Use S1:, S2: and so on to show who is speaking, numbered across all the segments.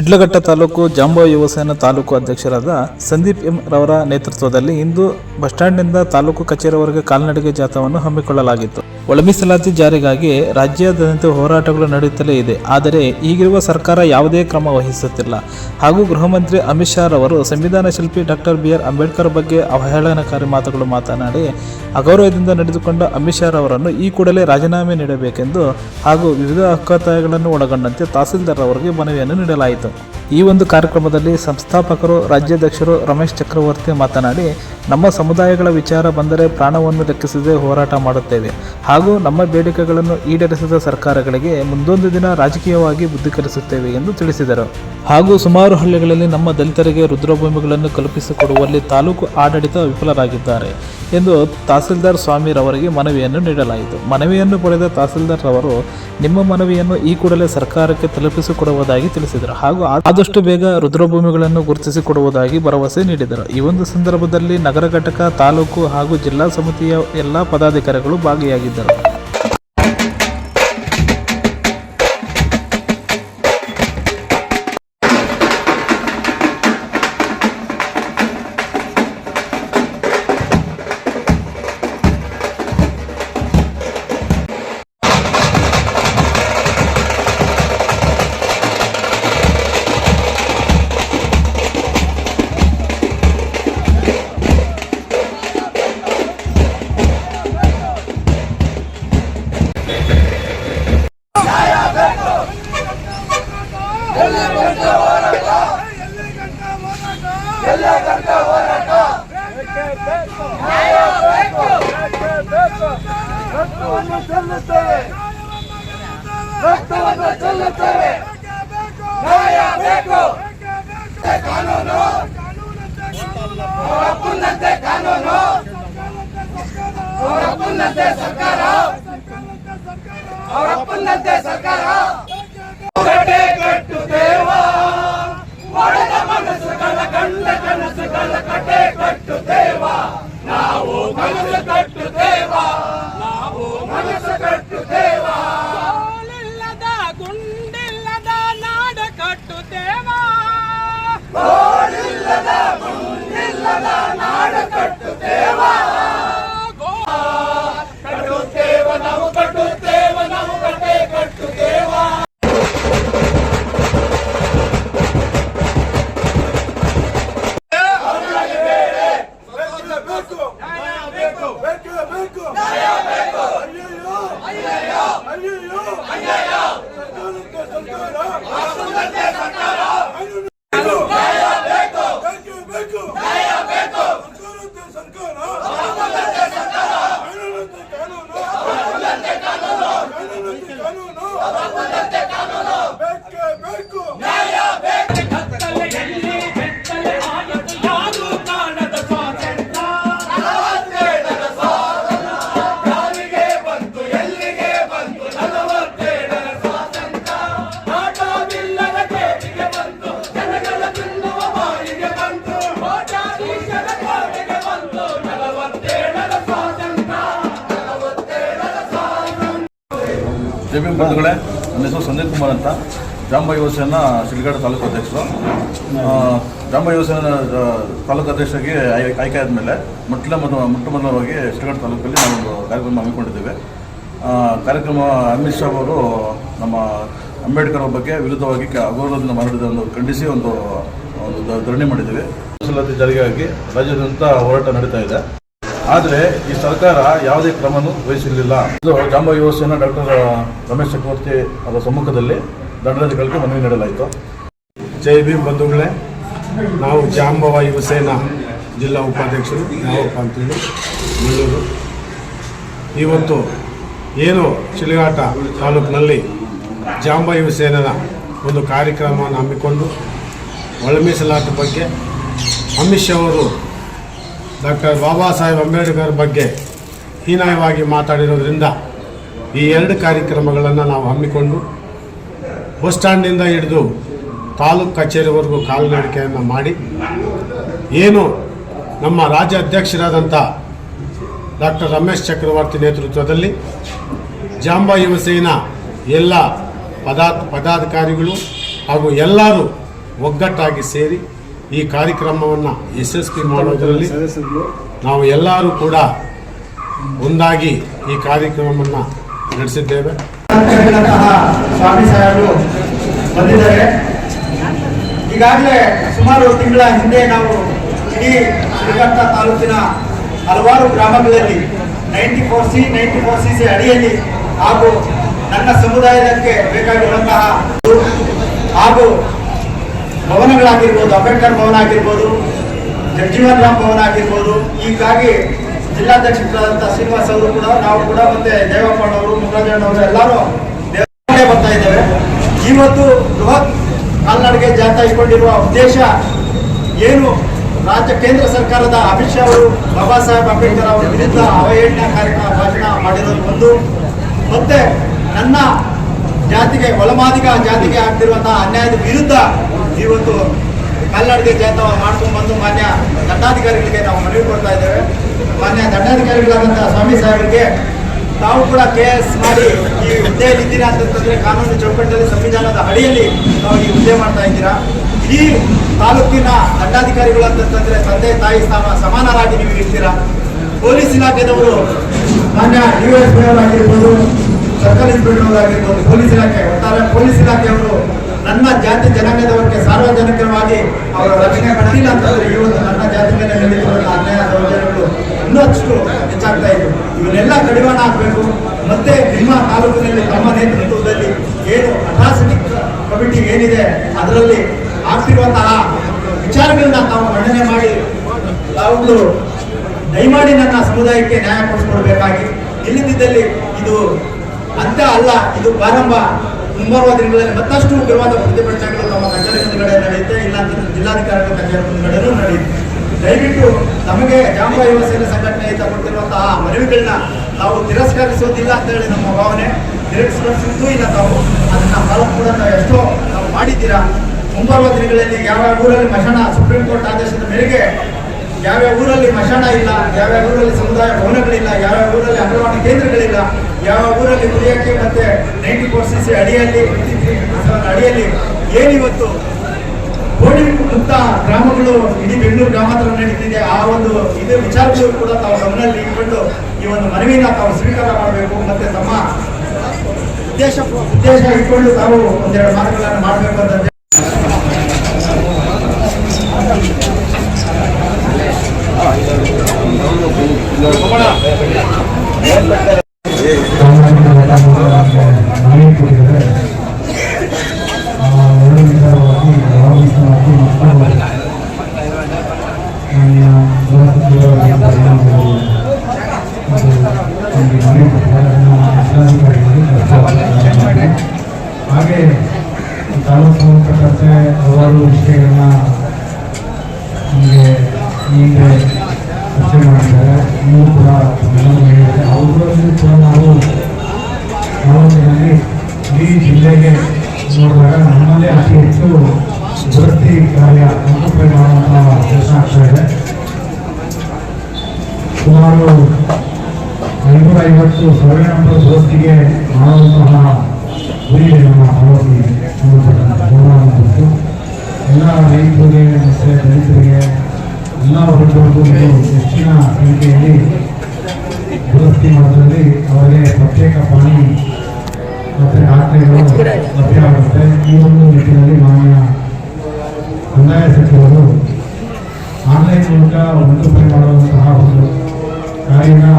S1: ಶಿಡ್ಲಘಟ್ಟ ತಾಲೂಕು ಜಾಂಬೋ ಯುವಸೇನಾ ತಾಲೂಕು ಅಧ್ಯಕ್ಷರಾದ ಸಂದೀಪ್ ಎಂ ರವರ ನೇತೃತ್ವದಲ್ಲಿ ಇಂದು ಬಸ್ ಸ್ಟ್ಯಾಂಡ್ನಿಂದ ತಾಲೂಕು ಕಚೇರಿವರೆಗೆ ಕಾಲ್ನಡಿಗೆ ಜಾಥಾವನ್ನು ಹಮ್ಮಿಕೊಳ್ಳಲಾಗಿತ್ತು. ಒಳ ಮೀಸಲಾತಿ ಜಾರಿಗಾಗಿ ರಾಜ್ಯಾದ್ಯಂತ ಹೋರಾಟಗಳು ನಡೆಯುತ್ತಲೇ ಇದೆ. ಆದರೆ ಈಗಿರುವ ಸರ್ಕಾರ ಯಾವುದೇ ಕ್ರಮ ವಹಿಸುತ್ತಿಲ್ಲ. ಹಾಗೂ ಗೃಹ ಮಂತ್ರಿ ಅಮಿತ್ ಶಾ ಅವರು ಸಂವಿಧಾನ ಶಿಲ್ಪಿ ಡಾಕ್ಟರ್ ಬಿ ಆರ್ ಅಂಬೇಡ್ಕರ್ ಬಗ್ಗೆ ಅವಹೇಳನಕಾರಿ ಮಾತುಗಳು ಮಾತನಾಡಿ, ಅಗೌರವದಿಂದ ನಡೆದುಕೊಂಡ ಅಮಿತ್ ಶಾ ಅವರನ್ನು ಈ ಕೂಡಲೇ ರಾಜೀನಾಮೆ ನೀಡಬೇಕೆಂದು ಹಾಗೂ ವಿವಿಧ ಹಕ್ಕೊತ್ತಾಯಗಳನ್ನು ಒಳಗೊಂಡಂತೆ ತಹಸೀಲ್ದಾರ್ ಅವರಿಗೆ ಮನವಿಯನ್ನು ನೀಡಲಾಯಿತು. ಈ ಒಂದು ಕಾರ್ಯಕ್ರಮದಲ್ಲಿ ಸಂಸ್ಥಾಪಕರು, ರಾಜ್ಯಾಧ್ಯಕ್ಷರು ರಮೇಶ್ ಚಕ್ರವರ್ತಿ ಮಾತನಾಡಿ, ನಮ್ಮ ಸಮುದಾಯಗಳ ವಿಚಾರ ಬಂದರೆ ಪ್ರಾಣವನ್ನು ಲೆಕ್ಕಿಸದೆ ಹೋರಾಟ ಮಾಡುತ್ತೇವೆ. ಹಾಗೂ ನಮ್ಮ ಬೇಡಿಕೆಗಳನ್ನು ಈಡೇರಿಸಿದ ಸರ್ಕಾರಗಳಿಗೆ ಮುಂದೊಂದು ದಿನ ರಾಜಕೀಯವಾಗಿ ಬುದ್ಧಿ ಕಲಿಸುತ್ತೇವೆ ಎಂದು ತಿಳಿಸಿದರು. ಹಾಗೂ ಸುಮಾರು ಹಳ್ಳಿಗಳಲ್ಲಿ ನಮ್ಮ ದಲಿತರಿಗೆ ರುದ್ರಭೂಮಿಗಳನ್ನು ಕಲ್ಪಿಸಿಕೊಡುವಲ್ಲಿ ತಾಲೂಕು ಆಡಳಿತ ವಿಫಲರಾಗಿದ್ದಾರೆ ಎಂದು ತಹಸೀಲ್ದಾರ್ ಸ್ವಾಮಿರವರಿಗೆ ಮನವಿಯನ್ನು ನೀಡಲಾಯಿತು. ಮನವಿಯನ್ನು ಪಡೆದ ತಹಸೀಲ್ದಾರ್ ರವರು ನಿಮ್ಮ ಮನವಿಯನ್ನು ಈ ಕೂಡಲೇ ಸರ್ಕಾರಕ್ಕೆ ತಲುಪಿಸಿಕೊಡುವುದಾಗಿ ತಿಳಿಸಿದರು. ಹಾಗೂ ಆದಷ್ಟು ಬೇಗ ರುದ್ರಭೂಮಿಗಳನ್ನು ಗುರುತಿಸಿಕೊಡುವುದಾಗಿ ಭರವಸೆ ನೀಡಿದರು. ಈ ಒಂದು ಸಂದರ್ಭದಲ್ಲಿ ನಗರ ಘಟಕ, ತಾಲೂಕು ಹಾಗೂ ಜಿಲ್ಲಾ ಸಮಿತಿಯ ಎಲ್ಲ ಪದಾಧಿಕಾರಿಗಳು ಭಾಗಿಯಾಗಿದ್ದರು.
S2: ರಕ್ತವನ್ನು ಚೆಲ್ಲುತ್ತೇವೆ ರಕ್ತವನ್ನು ಚೆಲ್ಲುತ್ತೇವೆ ನ್ಯಾಯ ಬೇಕು ಕಾನೂನು ಅವರ ಅಪ್ಪನಂತೆ ಕಾನೂನು ಅವರ ಅಪ್ಪನಂತೆ ಸರ್ಕಾರ. ಅವರಪ್ಪನಂತೆ ಸರ್ಕಾರ.
S3: ಜೆ ಪಿ ಬಂಧುಗಳೇ, ನನ್ನ ಹೆಸರು ಸಂದೀಪ್ ಕುಮಾರ್ ಅಂತ. ಜಾಂಬ ಯುವಸೇನ ಶಿಲ್ಘಾಟ ತಾಲೂಕು ಅಧ್ಯಕ್ಷರು. ಜಾಂಬ ಯುವಸೇನ ತಾಲೂಕು ಅಧ್ಯಕ್ಷರಾಗಿ ಆಯ್- ಆಯ್ಕೆ ಆದಮೇಲೆ ಮೊಟ್ಟಲ ಮೊದಲ ಮೊಟ್ಟ ಮೊದಲವಾಗಿ ಶಿಲ್ಘಾಟ ತಾಲೂಕಲ್ಲಿ ನಾವೊಂದು ಕಾರ್ಯಕ್ರಮ ಹಮ್ಮಿಕೊಂಡಿದ್ದೇವೆ. ಕಾರ್ಯಕ್ರಮ ಅಮಿತ್ ಶಾ ಅವರು ನಮ್ಮ ಅಂಬೇಡ್ಕರ್ ಬಗ್ಗೆ ವಿರುದ್ಧವಾಗಿ ಅಗೌರವದಿಂದ ಮಾಡಿದ ಒಂದು ಖಂಡಿಸಿ ಒಂದು ಒಂದು ಧರಣಿ ಮಾಡಿದ್ದೀವಿ. ಮೀಸಲಾತಿ ಜಾರಿಗಾಗಿ ರಾಜ್ಯಾದ್ಯಂತ ಹೋರಾಟ ನಡೀತಾ ಇದೆ. ಆದರೆ ಈ ಸರ್ಕಾರ ಯಾವುದೇ ಕ್ರಮನೂ ವಹಿಸಿರಲಿಲ್ಲ. ಇದು ಜಾಂಬ ಯುವಸೇನಾ ಡಾಕ್ಟರ್ ರಮೇಶ್ ಚಕ್ರವರ್ತಿ ಅವರ ಸಮ್ಮುಖದಲ್ಲಿ ದಂಡಾಧಿಕಾರಿಗೆ ಮನವಿ ನೀಡಲಾಯಿತು.
S4: ಜೈ ಭೀಮ್ ಬಂಧುಗಳೇ, ನಾವು ಜಾಂಬವ ಯುವಸೇನಾ ಜಿಲ್ಲಾ ಉಪಾಧ್ಯಕ್ಷರು ಯಾವಪ್ಪ ಅಂತೇಳಿ ಮಂಗಳೂರು. ಇವತ್ತು ಏನು ಚಿಲಗಾಟ ತಾಲೂಕಿನಲ್ಲಿ ಜಾಂಬ ಯುವಸೇನನ ಒಂದು ಕಾರ್ಯಕ್ರಮವನ್ನು ಹಮ್ಮಿಕೊಂಡು ಒಳ ಮೀಸಲಾತಿ ಬಗ್ಗೆ ಅಮಿತ್ ಶಾ ಅವರು ಡಾಕ್ಟರ್ ಬಾಬಾ ಸಾಹೇಬ್ ಅಂಬೇಡ್ಕರ್ ಬಗ್ಗೆ ಹೀನಾಯವಾಗಿ ಮಾತಾಡಿರೋದ್ರಿಂದ ಈ ಎರಡು ಕಾರ್ಯಕ್ರಮಗಳನ್ನು ನಾವು ಹಮ್ಮಿಕೊಂಡು ಬಸ್ ಸ್ಟ್ಯಾಂಡಿಂದ ಹಿಡಿದು ತಾಲೂಕು ಕಚೇರಿವರೆಗೂ ಕಾಲ್ನಡಿಕೆಯನ್ನು ಮಾಡಿ ಏನು ನಮ್ಮ ರಾಜ್ಯ ಅಧ್ಯಕ್ಷರಾದಂಥ ಡಾಕ್ಟರ್ ರಮೇಶ್ ಚಕ್ರವರ್ತಿ ನೇತೃತ್ವದಲ್ಲಿ ಜಾಂಬಾ ಯುವಸೇನಾ ಎಲ್ಲ ಪದಾ ಪದಾಧಿಕಾರಿಗಳು ಹಾಗೂ ಎಲ್ಲರೂ ಒಗ್ಗಟ್ಟಾಗಿ ಸೇರಿ ಈ ಕಾರ್ಯಕ್ರಮವನ್ನು ಯಶಸ್ವಿ ಮಾಡೋದರಲ್ಲಿ ನಾವು ಎಲ್ಲರೂ ಕೂಡ ಒಂದಾಗಿ ಈ ಕಾರ್ಯಕ್ರಮವನ್ನು ನಡೆಸಿದ್ದೇವೆ.
S5: ಸ್ವಾಮಿ ಸಾಹೇಬರು ಬಂದಿದ್ದಾರೆ. ಈಗಾಗಲೇ ಸುಮಾರು ತಿಂಗಳ ಹಿಂದೆ ನಾವು ಇಡೀ ಶ್ರೀಕಂಠ ತಾಲೂಕಿನ ಹಲವಾರು ಗ್ರಾಮಗಳಲ್ಲಿ ninety four C ninety four C C ಅಡಿಯಲ್ಲಿ ಹಾಗೂ ನನ್ನ ಸಮುದಾಯಕ್ಕೆ ಬೇಕಾಗಿರುವಂತಹ ಹಾಗೂ ಭವನಗಳಾಗಿರ್ಬೋದು, ಅಂಬೇಡ್ಕರ್ ಭವನ ಆಗಿರ್ಬೋದು, ಜಗಜೀವನ್ ರಾಮ್ ಭವನ ಆಗಿರ್ಬೋದು, ಹೀಗಾಗಿ ಜಿಲ್ಲಾಧ್ಯಕ್ಷರಾದಂಥ ಶ್ರೀನಿವಾಸ್ ಅವರು ಕೂಡ, ನಾವು ಕೂಡ ಮತ್ತೆ ದೇವಪ್ಪಣ್ಣವರು ಮುಖರಾಜಣ್ಣವರು ಎಲ್ಲರೂ ದೇವಸ್ಥಾನಕ್ಕೆ ಬರ್ತಾ ಇದ್ದೇವೆ. ಇವತ್ತು ಬೃಹತ್ ಕಾಲ್ನಡಿಗೆ ಜಾಥಾ ಇಟ್ಕೊಂಡಿರುವ ಉದ್ದೇಶ ಏನು? ರಾಜ್ಯ ಕೇಂದ್ರ ಸರ್ಕಾರದ ಅಮಿತ್ ಶಾ ಅವರು, ಬಾಬಾ ಸಾಹೇಬ್ ಅಂಬೇಡ್ಕರ್ ಅವರ ವಿರುದ್ಧ ಅವಹೇಳನ ಕಾರ್ಯಕ್ರಮ ಭಾಷಣ ಮಾಡಿರೋದು ಒಂದು. ಮತ್ತೆ ನನ್ನ ಜಾತಿಗೆ, ಒಳಮಾದಿಗ ಜಾತಿಗೆ ಆಗ್ತಿರುವಂತಹ ಅನ್ಯಾಯದ ವಿರುದ್ಧ ಇವತ್ತು ಕಲ್ಲಡಿಗೆ ಜಾತವ ಮಾಡ್ಕೊಂಡು ಬಂದು ಮಾನ್ಯ ದಂಡಾಧಿಕಾರಿಗಳಿಗೆ ನಾವು ಮನವಿ ಕೊಡ್ತಾ ಇದ್ದೇವೆ. ಮಾನ್ಯ ದಂಡಾಧಿಕಾರಿಗಳಾದಂತಹ ಸ್ವಾಮಿ ಸಾಹೇಬರಿಗೆ ತಾವು ಕೂಡ ಕೆ ಎಸ್ ಮಾಡಿ ಈ ಹುದ್ದೆಯಲ್ಲಿ ಇದ್ದೀರಾ ಅಂತಂತಂದ್ರೆ ಕಾನೂನು ಚೌಕಟ್ಟಲ್ಲಿ ಸಂವಿಧಾನದ ಅಡಿಯಲ್ಲಿ ನಾವು ಈ ಹುದ್ದೆ ಮಾಡ್ತಾ ಇದ್ದೀರಾ. ಈ ತಾಲೂಕಿನ ದಂಡಾಧಿಕಾರಿಗಳು ಅಂತಂತಂದ್ರೆ ತಂದೆ, ತಾಯಿ ಸ್ಥಾನ ಸಮಾನರಾಗಿ ನೀವು ಇರ್ತೀರಾ? ಪೊಲೀಸ್ ಇಲಾಖೆದವರು ಮಾನ್ಯ ಡಿ ಎಸ್ ಪಿ ಅವರಾಗಿರ್ಬೋದು ಸರ್ಕಲ್ ಇನ್ಸ್ಪೆಕ್ಟರ್ ಆಗಿರ್ಬೋದು ಪೊಲೀಸ್ ಇಲಾಖೆ, ಒಟ್ಟಾರೆ ಪೊಲೀಸ್ ಇಲಾಖೆಯವರು ನನ್ನ ಜಾತಿ ಜನಾಂಗದವರಿಗೆ ಸಾರ್ವಜನಿಕವಾಗಿ ಅವರ ರಕ್ಷಣೆ ಮಾಡಿಲ್ಲ ಅಂತಂದ್ರೆ ಒಂದು ನನ್ನ ಜಾತಿ ಮೇಲೆ ನಡೆಯುತ್ತಿರುವ ಅನ್ಯಾಯ ದೌರ್ಜನ್ಯಗಳು ಇನ್ನಷ್ಟು ಹೆಚ್ಚಾಗ್ತಾ ಇತ್ತು ಇವನ್ನೆಲ್ಲ ಕಡಿವಾಣ ಹಾಕಬೇಕು. ಮತ್ತೆ ನಿಮ್ಮ ತಾಲೂಕಿನಲ್ಲಿ ತಮ್ಮ ನೇತೃತ್ವದಲ್ಲಿ ಏನು ಅಟ್ರಾಸಿಟಿ ಕಮಿಟಿ ಏನಿದೆ, ಅದರಲ್ಲಿ ಆಗ್ತಿರುವಂತಹ ವಿಚಾರಗಳನ್ನ ತಾವು ಮಂಡನೆ ಮಾಡಿ ತಾವು ದಯಮಾಡಿ ನನ್ನ ಸಮುದಾಯಕ್ಕೆ ನ್ಯಾಯ ಕೊಡಿಸ್ಕೊಡ್ಬೇಕಾಗಿ. ಇಲ್ಲದಿದ್ದಲ್ಲಿ ಇದು ಅಂತ ಅಲ್ಲ, ಇದು ಪ್ರಾರಂಭ. ಮುಂಬರುವ ದಿನಗಳಲ್ಲಿ ಮತ್ತಷ್ಟು ಉಗ್ರವಾದ ಪ್ರತಿಭಟನೆಗಳು ನಮ್ಮ ಕಚೇರಿ ಮುಂದುಗಡೆ ನಡೆಯುತ್ತೆ. ಇಲ್ಲ, ಜಿಲ್ಲಾಧಿಕಾರಿಗಳ ಕಚೇರಿ ಮುಂದುಗಡೆನೂ ನಡೆಯುತ್ತೆ. ದಯವಿಟ್ಟು ನಮಗೆ ಜಾಂಬ ಯುವ ಸೇನೆ ಸಂಘಟನೆಯಿಂದ ಕೊಟ್ಟಿರುವಂತಹ ಮನವಿಗಳನ್ನ ನಾವು ತಿರಸ್ಕರಿಸೋದಿಲ್ಲ ಅಂತ ಹೇಳಿ ನಮ್ಮ ಭಾವನೆ. ತಿರಸ್ಕರಿಸಿದ್ದು ಇಲ್ಲ ತಾವು. ಅದನ್ನ ಬಲ ಕೂಡ ನಾವು ಎಷ್ಟೋ ನಾವು ಮಾಡಿದ್ದೀರಾ. ಮುಂಬರುವ ದಿನಗಳಲ್ಲಿ ಯಾವ ಊರಲ್ಲಿ ಮಶಾಣ, ಸುಪ್ರೀಂ ಕೋರ್ಟ್ ಆದೇಶದ ಮೇರೆಗೆ ಯಾವ್ಯಾವ ಊರಲ್ಲಿ ಮಶಾಣ ಇಲ್ಲ, ಯಾವ್ಯಾವ ಊರಲ್ಲಿ ಸಮುದಾಯ ಭವನಗಳಿಲ್ಲ, ಯಾವ್ಯಾವ ಊರಲ್ಲಿ ಅಂಗನವಾಡಿ ಕೇಂದ್ರಗಳಿಲ್ಲ ಯಾವ ಊರಲ್ಲಿ ಉಳಿಯೋಕ್ಕೆ ಮತ್ತೆ ನೈಂಟಿ ಫೋರ್ ಸಿ ಸಿ ಅಡಿಯಲ್ಲಿ ಅಡಿಯಲ್ಲಿ ಏನಿವತ್ತು ಕೋಡಿ ಮುಕ್ತ ಗ್ರಾಮಗಳು ಇಡೀ ಬೆಂಗಳೂರು ಗ್ರಾಮಾಂತರ ನಡೀತಿದೆ ಆ ಒಂದು ಇದೇ ವಿಚಾರಗಳು ಕೂಡ ತಾವು ಗಮನದಲ್ಲಿ ಇಟ್ಕೊಂಡು ಈ ಒಂದು ಮನವಿನ ತಾವು ಸ್ವೀಕಾರ ಮಾಡಬೇಕು ಮತ್ತೆ ತಮ್ಮ ಉದ್ದೇಶ ಉದ್ದೇಶ ಇಟ್ಕೊಂಡು ತಾವು ಒಂದೆರಡು ಮಾತುಗಳನ್ನು ಮಾಡಬೇಕು ಅಂತ
S6: ಮನವಿ ಕೊಟ್ಟಿದ್ದಾರೆ ಆ, ಎರಡು ವಿಚಾರವಾಗಿ ವ್ಯವಸ್ಥಿತವಾಗಿ ಮತ್ತು ಮಾನ್ಯ ಗೃಹ ಸಚಿವರಾದಂಥ ರೇಣುಕಾಚಾರ್ಯ ಅವರು ಒಂದು ಮನವಿ ಕೊಟ್ಟಿದ್ದಾರೆ ಅದನ್ನು ಜಿಲ್ಲಾಧಿಕಾರಿಗಳಿಗೆ ಕಳಿಸಲಾಗಿದೆ. ಹಾಗೆ ಈ ತಾಲೂಕು ಸಂಬಂಧಪಟ್ಟಂತೆ ಹಲವಾರು ವಿಷಯಗಳನ್ನ ನಮಗೆ ಈ ಹಿಂದೆ ಚರ್ಚೆ ಮಾಡಿದ್ದಾರೆ ನೀವು ಕೂಡ ಎಲ್ಲರೂ ಅವ್ರದ್ದು ಕೂಡ ನಾವು ಇಡೀ ಜಿಲ್ಲೆಗೆ ನೋಡಿದಾಗ ನಮ್ಮಲ್ಲಿ ಅತಿ ಹೆಚ್ಚು ದುರಸ್ತಿ ಕಾರ್ಯ ಅನುಕೂಲ ಕೆಲಸ ಆಗ್ತಾ ಸುಮಾರು ಐನೂರ ಐವತ್ತು ದುರಸ್ತಿಗೆ ಮಾಡುವಂತಹ ಗುರಿ ನಮ್ಮ ಗೌರವಾನ್ವಿತು ಎಲ್ಲ ರೈತರಿಗೆ ಮತ್ತು ದಲಿತರಿಗೆ ಎಲ್ಲ ಒಂದು ಹೆಚ್ಚಿನ ಸಂಖ್ಯೆಯಲ್ಲಿ ದುರಸ್ತಿ ಮಾಡೋದರಲ್ಲಿ ಅವರಿಗೆ ಪ್ರತ್ಯೇಕ ಪಾಣಿ ಮತ್ತು ದಾಖಲೆಗಳು ಲಭ್ಯವಾಗುತ್ತೆ ಈ ಒಂದು ನಿಟ್ಟಿನಲ್ಲಿ ಮಾನ್ಯ ಕಂದಾಯ ಸಚಿವರು ಆನ್ಲೈನ್ ಮೂಲಕ ಒಂದು ರೂಪಾಯಿ ಮಾಡುವಂತಹ ಒಂದು ಕಾರ್ಯನ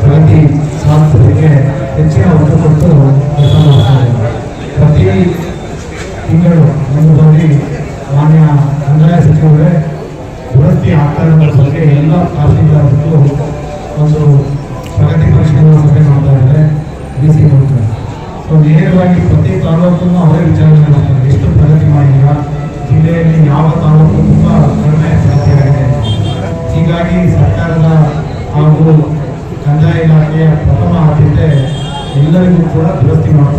S6: ಪ್ರಗತಿ ಸಾಧಿಸೋದಕ್ಕೆ ಹೆಚ್ಚಿನ ಒತ್ತು ಕೊಟ್ಟು ಕೆಲಸ ಮಾಡ್ತಾ ಪ್ರತಿ ತಿಂಗಳು ಒಂದು ಬಾರಿ ಮಾನ್ಯ ಕಂದಾಯ ಸಚಿವರೇ, ದುರಸ್ತಿ ಆಗ್ತಾ ಬಗ್ಗೆ ಎಲ್ಲ ತಹಸೀಲ್ದಾರ್ಗೂ ಒಂದು ಪ್ರಗತಿ ಪರಿಶೀಲನಾ ಸಭೆ ಮಾಡ್ತಾ ಇದ್ದಾರೆ ಡಿ ಸಿ ಮೂಲಕ. ಸೊ ನೇರವಾಗಿ ಪ್ರತಿ ತಾಲೂಕನ್ನು ಅವರೇ ವಿಚಾರಣೆ ಮಾಡ್ತಾರೆ. ಎಷ್ಟು ಪ್ರಗತಿ ಮಾಡಿಲ್ಲ, ಜಿಲ್ಲೆಯಲ್ಲಿ ಯಾವ ತಾಲೂಕು ತುಂಬ ಕಡಿಮೆ ಪ್ರಗತಿಯಾಗಿದೆ ಹೀಗಾಗಿ ಸರ್ಕಾರದ ಹಾಗೂ ಕಂದಾಯ ಇಲಾಖೆಯ ಪ್ರಥಮ ಆದ್ಯತೆ ಎಲ್ಲರಿಗೂ ಕೂಡ ದುರಸ್ತಿ ಮಾಡಬಹುದು